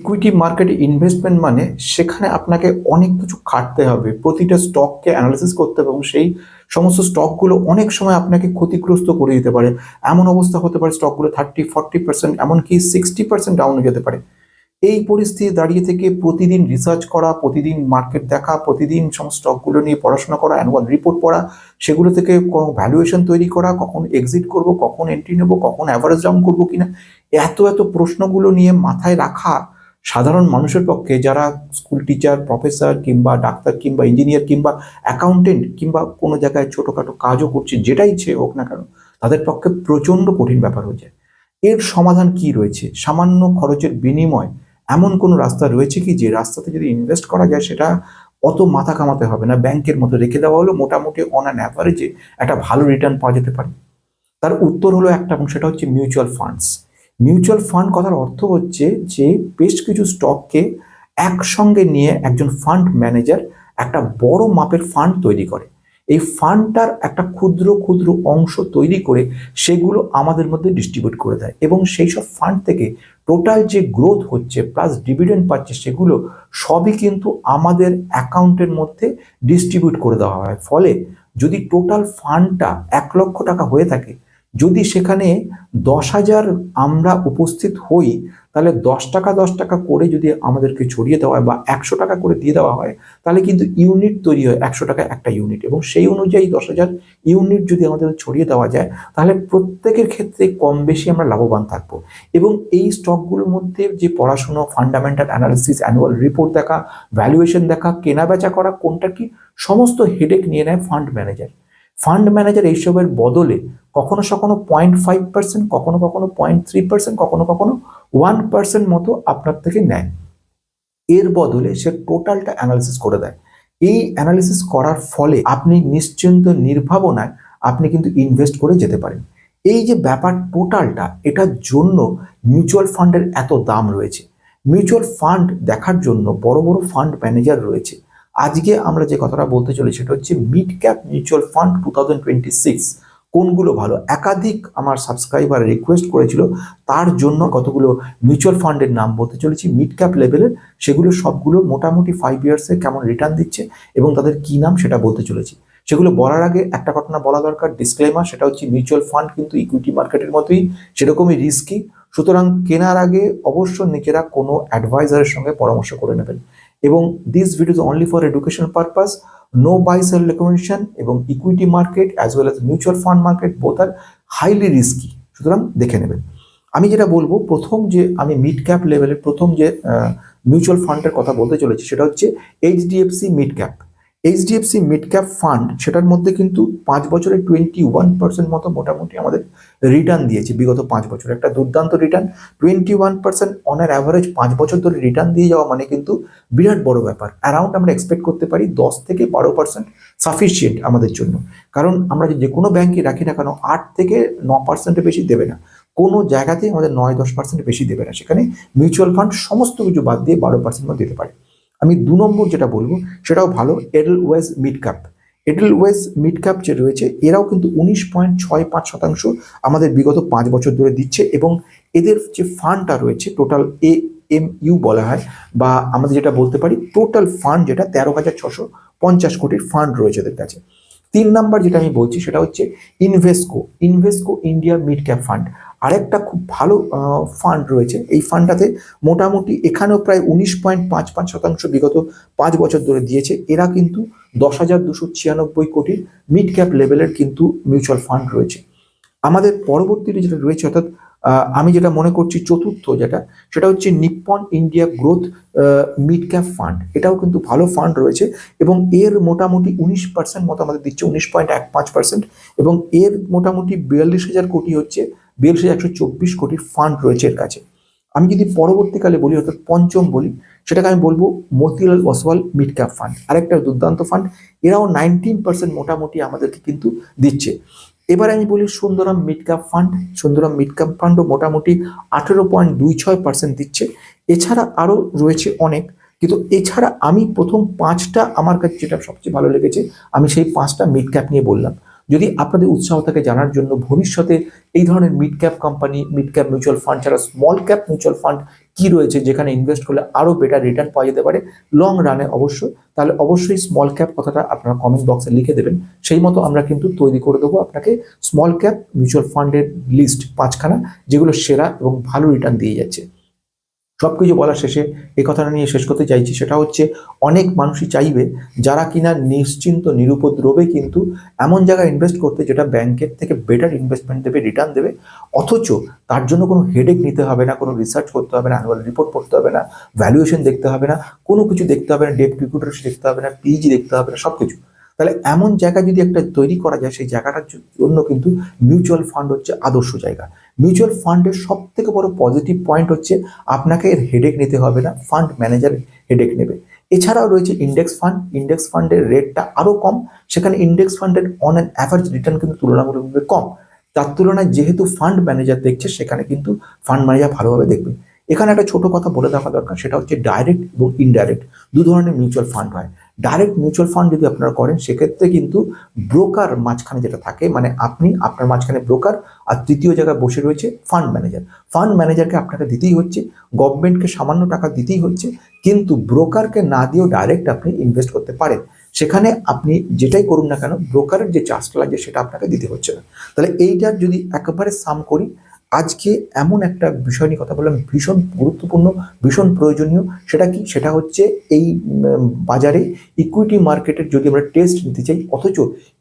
Equity মার্কেটে investment মানে সেখানে আপনাকে অনেক কিছু খাটতে হবে। প্রতিটা স্টককে অ্যানালিসিস করতে হবে এবং সেই সমস্ত স্টকগুলো অনেক সময় আপনাকে ক্ষতিগ্রস্ত করে দিতে পারে। এমন অবস্থা হতে পারে স্টকগুলো থার্টি ফর্টি পার্সেন্ট এমনকি সিক্সটি পার্সেন্ট ডাউন হয়ে যেতে পারে। এই পরিস্থিতি দাঁড়িয়ে থেকে প্রতিদিন রিসার্চ করা, প্রতিদিন মার্কেট দেখা, প্রতিদিন সমস্ত স্টকগুলো নিয়ে পড়াশোনা করা অ্যানুয়াল রিপোর্ট পড়া, সেগুলো থেকে কোনো ভ্যালুয়েশন তৈরি করা, কখন এক্সিট করব, কখন এন্ট্রি নেব, কখন অ্যাভারেজ ডাউন করব কিনা, এত এত প্রশ্নগুলো নিয়ে মাথায় রাখা সাধারণ মানুষের পক্ষে যারা স্কুল টিচার প্রফেসর কিংবা ডাক্তার কিংবা ইঞ্জিনিয়ার কিংবা অ্যাকাউন্টেন্ট কিংবা কোনো জায়গায় ছোটোখাটো কাজও করছে, যেটাই ইচ্ছে হোক না কেন, তাদের পক্ষে প্রচণ্ড কঠিন ব্যাপার হয়ে যায়। এর সমাধান কি রয়েছে? সামান্য খরচের বিনিময় এমন কোনো রাস্তা রয়েছে কি যে রাস্তাতে যদি ইনভেস্ট করা যায় সেটা অত মাথা কামাতে হবে না, ব্যাংকের মতো রেখে দেওয়া হলো মোটামুটি অন অ্যান অ্যাভারেজে একটা ভালো রিটার্ন পাওয়া যেতে পারে। তার উত্তর হলো একটা এবং সেটা হচ্ছে মিউচুয়াল ফান্ডস মিউচুয়াল ফান্ড কথার অর্থ হচ্ছে যে বেশ কিছু স্টককে একসঙ্গে নিয়ে একজন ফান্ড ম্যানেজার একটা বড় মাপের ফান্ড তৈরি করে। এই ফান্ডটার একটা ক্ষুদ্র ক্ষুদ্র অংশ তৈরি করে সেগুলো আমাদের মধ্যে ডিস্ট্রিবিউট করে দেয় এবং সেই সব ফান্ড থেকে টোটাল যে গ্রোথ হচ্ছে প্লাস ডিভিডেন্ড পাচ্ছে সেগুলো সবই কিন্তু আমাদের অ্যাকাউন্টের মধ্যে ডিস্ট্রিবিউট করে দেওয়া হয়। ফলে যদি টোটাল ফান্ডটা এক লক্ষ টাকা হয়ে থাকে যদি সেখানে দশ হাজার আমরা উপস্থিত হই, তাহলে দশ টাকা দশ টাকা করে যদি আমাদেরকে ছড়িয়ে দেওয়া হয় বা একশো টাকা করে দিয়ে দেওয়া হয়, তাহলে কিন্তু ইউনিট তৈরি হয় একশো টাকা একটা ইউনিট। এবং সেই অনুযায়ী দশ হাজার ইউনিট যদি আমাদের ছড়িয়ে দেওয়া যায়, তাহলে প্রত্যেকের ক্ষেত্রে কম বেশি আমরা লাভবান থাকব। এবং এই স্টকগুলোর মধ্যে যে পড়াশুনো ফান্ডামেন্টাল অ্যানালিসিস অ্যানুয়াল রিপোর্ট দেখা ভ্যালুয়েশন দেখা কেনা বেচা করা, কোনটা কি? সমস্ত হেডেক নিয়ে নেয় ফান্ড ম্যানেজার ফান্ড ম্যানেজার এইসবের বদলে কখনো কখনো পয়েন্ট ফাইভ পার্সেন্ট কখনো কখনো পয়েন্ট থ্রি পার্সেন্ট কখনো কখনো ওয়ান পার্সেন্ট মতো আপনার থেকে নেয়। এর বদলে সে টোটালটা অ্যানালিসিস করে দেয়। এই অ্যানালিসিস করার ফলে আপনি নিশ্চিন্ত নির্ভাবনায় আপনি কিন্তু ইনভেস্ট করে যেতে পারেন। এই যে ব্যাপার টোটালটা এটার জন্য মিউচুয়াল ফান্ডের এত দাম রয়েছে। মিউচুয়াল ফান্ড দেখার জন্য বড় বড় ফান্ড ম্যানেজার রয়েছে। আজকে আমরা যে কথাটা বলতে চলেছি, সেটা হচ্ছে mid cap mutual fund two thousand twenty six কোনগুলো ভালো? একাধিক আমার সাবস্ক্রাইবার রিকোয়েস্ট করেছিল, তার জন্য কতগুলো মিউচুয়াল ফান্ডের নাম বলতে চলেছি। মিড ক্যাপ লেভেলের সেগুলো সবগুলো মোটামুটি ফাইভ ইয়ার্সে কেমন রিটার্ন দিচ্ছে এবং তাদের কি নাম সেটা বলতে চলেছি। সেগুলো বলার আগে একটা ঘটনা বলা দরকার ডিসক্লেমার সেটা হচ্ছে মিউচুয়াল ফান্ড কিন্তু ইকুইটি মার্কেটের মতোই, সেরকমই রিস্কি সুতরাং কেনার আগে অবশ্য নিজেরা কোনো অ্যাডভাইজারের সঙ্গে পরামর্শ করে নেবেন। এবং this videos only for education purpose no buy sell recommendation এবং equity market as well as mutual fund market both are highly risky সুতরাং দেখে নেবেন। আমি যেটা বলব, প্রথম যে আমি মিড ক্যাপ লেভেলের প্রথম যে মিউচুয়াল ফান্ডের কথা বলতে চলেছি, সেটা হচ্ছে HDFC mid cap HDFC mid cap fund সেটার মধ্যে কিন্তু পাঁচ বছরে টোয়েন্টি ওয়ান পার্সেন্ট মতো মোটামুটি আমাদের রিটার্ন দিয়েছে বিগত পাঁচ বছর। একটা দুর্দান্ত return twenty one percent on an average পাঁচ বছর ধরে রিটার্ন দিয়ে যাওয়া মানে কিন্তু বিরাট বড় ব্যাপার। অ্যারাউন্ড আমরা এক্সপেক্ট করতে পারি দশ থেকে বারো পার্সেন্ট সাফিসিয়েন্ট আমাদের জন্য। কারণ আমরা যে কোনো ব্যাংকে রাখি না কেন আট থেকে ন পার্সেন্টের বেশি দেবে না। কোনো জায়গাতেই আমাদের নয় দশ পার্সেন্ট বেশি দেবে না। সেখানে মিউচুয়াল ফান্ড সমস্ত কিছু বাদ দিয়ে বারো পার্সেন্ট দিতে পারে। আমি দু নম্বর যেটা বলব, সেটাও ভালো Edelweiss mid cap Edelweiss mid cap যে রয়েছে, এরাও কিন্তু উনিশ পয়েন্ট ছয় পাঁচ শতাংশ আমাদের বিগত পাঁচ বছর ধরে দিচ্ছে এবং এদের যে ফান্ডটা রয়েছে টোটাল এ এম ইউ বলা হয়, বা আমাদের যেটা বলতে পারি টোটাল ফান্ড যেটা, তেরো হাজার ছশো পঞ্চাশ কোটির ফান্ড রয়েছে এদের কাছে। তিন নাম্বার যেটা আমি বলছি, সেটা হচ্ছে Invesco Invesco India mid cap fund আরেকটা খুব ভালো ফান্ড রয়েছে। এই ফান্ডটাতে মোটামুটি এখানেও প্রায় উনিশ পয়েন্ট পাঁচ পাঁচ শতাংশ বিগত পাঁচ বছর ধরে দিয়েছে। এরা কিন্তু দশ হাজার দুশো ছিয়ানব্বই কোটির মিড ক্যাপ লেভেলের কিন্তু মিউচুয়াল ফান্ড রয়েছে। আমাদের পরবর্তীতে যেটা রয়েছে, অর্থাৎ আমি যেটা মনে করছি চতুর্থ যেটা, সেটা হচ্ছে Nippon India growth mid cap fund এটাও কিন্তু ভালো ফান্ড রয়েছে এবং এর মোটামুটি উনিশ পার্সেন্ট মতো আমাদের দিচ্ছে, উনিশ পয়েন্ট এক পাঁচ পার্সেন্ট এবং এর মোটামুটি বিয়াল্লিশ হাজার কোটি হচ্ছে হাজার একশো চব্বিশ কোটির ফান্ড রয়েছে এর কাছে। আমি যদি পরবর্তীকালে বলি, অর্থাৎ পঞ্চম বলি, সেটাকে আমি বলব Motilal Oswal mid cap fund আরেকটা দুর্দান্ত ফান্ড এরাও নাইনটিন পার্সেন্ট মোটামুটি আমাদেরকে কিন্তু দিচ্ছে। এবার আমি বলি Sundaram mid cap fund Sundaram mid cap ফান্ডও মোটামুটি আঠেরো পয়েন্ট দুই ছয় পার্সেন্ট দিচ্ছে। এছাড়া আরও রয়েছে অনেক, কিন্তু এছাড়া আমি প্রথম পাঁচটা আমার কাছে যেটা সবচেয়ে ভালো লেগেছে, আমি সেই পাঁচটা মিড ক্যাপ নিয়ে বললাম। যদি আপনাদের উৎসাহ থাকে জানার জন্য, ভবিষ্যতে এই ধরনের mid cap company mid cap mutual fund ছাড়া স্মল ক্যাপ মিউচুয়াল ফান্ড কি রয়েছে, যেখানে ইনভেস্ট করলে আরও বেটার রিটার্ন পাওয়া যেতে পারে লং রানে অবশ্যই। তাহলে অবশ্যই স্মল ক্যাপ কথাটা আপনারা কমেন্ট বক্সে লিখে দেবেন। সেই মতো আমরা কিন্তু তৈরি করে দেবো আপনাকে স্মল ক্যাপ মিউচুয়াল ফান্ডের লিস্ট পাঁচখানা, যেগুলো সেরা এবং ভালো রিটার্ন দিয়ে যাচ্ছে। সব কিছু বলার শেষে এই কথাটা নিয়ে শেষ করতে চাইছি। সেটা হচ্ছে, অনেক মানুষই চাইবে, যারা কিনা নিশ্চিন্ত, নিরুপদ্রবে কিন্তু এমন জায়গায় ইনভেস্ট করতে যেটা ব্যাংকের থেকে বেটার ইনভেস্টমেন্ট দেবে রিটার্ন দেবে। অথচ তার জন্য কোনো হেডেক নিতে হবে না, কোনো রিসার্চ করতে হবে না অ্যানুয়াল রিপোর্ট পড়তে হবে না ভ্যালুয়েশন দেখতে হবে না, কোনো কিছু দেখতে হবে না ডেপ রিক্রুটার দেখতে হবে না পিজি দেখতে হবে না সব কিছু তাহলে এমন জায়গা যদি একটা তৈরি করা যায়, সেই জায়গাটার জন্য কিন্তু মিউচুয়াল ফান্ড হচ্ছে আদর্শ জায়গা। মিউচুয়াল ফান্ডের সব থেকে বড় পজিটিভ পয়েন্ট হচ্ছে আপনাকে এর হেডেক নিতে হবে না ফান্ড ম্যানেজার হেডেক নেবে। এছাড়াও রয়েছে ইন্ডেক্স ফান্ড ইন্ডেক্স ফান্ডের রেটটা আরও কম, সেখানে ইন্ডেক্স ফান্ডের অন অ্যান অ্যাভারেজ রিটার্ন কিন্তু তুলনামূলকভাবে কম। তার তুলনায় যেহেতু ফান্ড ম্যানেজার দেখছে, সেখানে কিন্তু ফান্ড ম্যানেজার ভালোভাবে দেখবে। এখানে একটা ছোট কথা বলে দেওয়া দরকার, সেটা হচ্ছে ডাইরেক্ট এবং ইনডাইরেক্ট দু ধরনের মিউচুয়াল ফান্ড হয়। ডাইরেক্ট মিউচুয়াল ফান্ড যদি আপনারা করেন, সেক্ষেত্রে কিন্তু ব্রোকার মাঝখানে যেটা থাকে মানে আপনি আপনার মাঝখানে ব্রোকার আর তৃতীয় জায়গায় বসে রয়েছে ফান্ড ম্যানেজার ফান্ড ম্যানেজারকে আপনাকে দিতেই হচ্ছে গভর্নমেন্টকে সামান্য টাকা দিতেই হচ্ছে, কিন্তু ব্রোকারকে না দিয়েও ডাইরেক্ট আপনি ইনভেস্ট করতে পারেন। সেখানে আপনি যেটাই করুন না কেন ব্রোকারের যে চার্জটা লাগছে সেটা আপনাকে দিতে হচ্ছে না। তাহলে এইটার যদি একেবারে সাম করি আজকে এমন একটা বিষয় নিয়ে কথা বললাম, ভীষণ গুরুত্বপূর্ণ, ভীষণ প্রয়োজনীয়। সেটা কি? সেটা হচ্ছে এই বাজারে ইকুইটি মার্কেটের যদি আমরা টেস্ট নিতে চাই, অথচ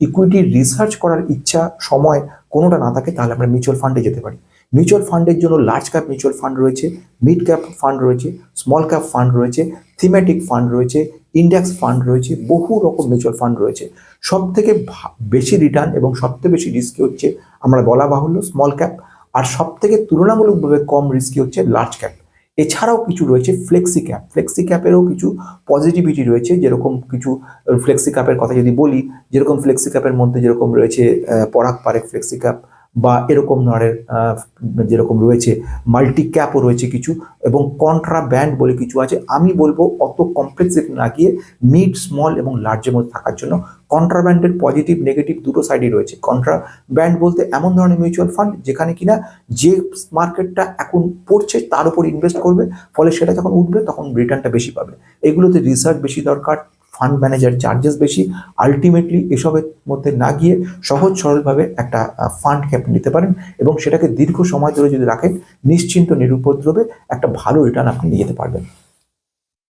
ইকুইটি রিসার্চ করার ইচ্ছা, সময় কোনোটা না থাকে, তাহলে আমরা মিউচুয়াল ফান্ডে যেতে পারি। মিউচুয়াল ফান্ডের জন্য লার্জ ক্যাপ মিউচুয়াল ফান্ড রয়েছে মিড ক্যাপ ফান্ড রয়েছে স্মল ক্যাপ ফান্ড রয়েছে থিমেটিক ফান্ড রয়েছে ইন্ডেক্স ফান্ড রয়েছে, বহু রকম মিউচুয়াল ফান্ড রয়েছে। সব থেকে বেশি রিটার্ন এবং সবথেকে বেশি রিস্কি হচ্ছে, আমরা বলা বাহুল্য স্মল ক্যাপ আর সব থেকে তুলনামূলকভাবে কম রিস্কি হচ্ছে লার্জ ক্যাপ এছাড়াও কিছু রয়েছে ফ্লেক্সি ক্যাপ ফ্লেক্সি ক্যাপেরও কিছু পজিটিভিটি রয়েছে, যেরকম কিছু ফ্লেক্সি ক্যাপের কথা যদি বলি, যেরকম ফ্লেক্সি ক্যাপের মধ্যে যেরকম রয়েছে পরাগ পারেক ফ্লেক্সি ক্যাপ বা এরকম ধরনের যেরকম রয়েছে মাল্টি ক্যাপও রয়েছে কিছু এবং কন্ট্রা ব্যান্ড বলে কিছু আছে। আমি বলব অত কমপ্লেক্সিভ না গিয়ে মিড স্মল এবং লার্জের মধ্যে থাকার জন্য কন্ট্রা ব্যান্ডের পজিটিভ নেগেটিভ দুটো সাইডই রয়েছে। কন্ট্রাব্যান্ড বলতে এমন ধরনের মিউচুয়াল ফান্ড যেখানে কিনা যে মার্কেটটা এখন পড়ছে তার উপর ইনভেস্ট করবে, ফলে সেটা যখন উঠবে তখন রিটার্নটা বেশি পাবে। এগুলোতে রিসার্চ বেশি দরকার ফান্ড ম্যানেজার চার্জেস বেশি আলটিমেটলি এসবের মধ্যে না গিয়ে সহজ সরলভাবে একটা ফান্ড ক্যাপ নিতে পারেন এবং সেটাকে দীর্ঘ সময় ধরে যদি রাখেন, নিশ্চিন্ত, নিরুপদ্রবে একটা ভালো রিটার্ন আপনি নিয়ে যেতে পারবেন।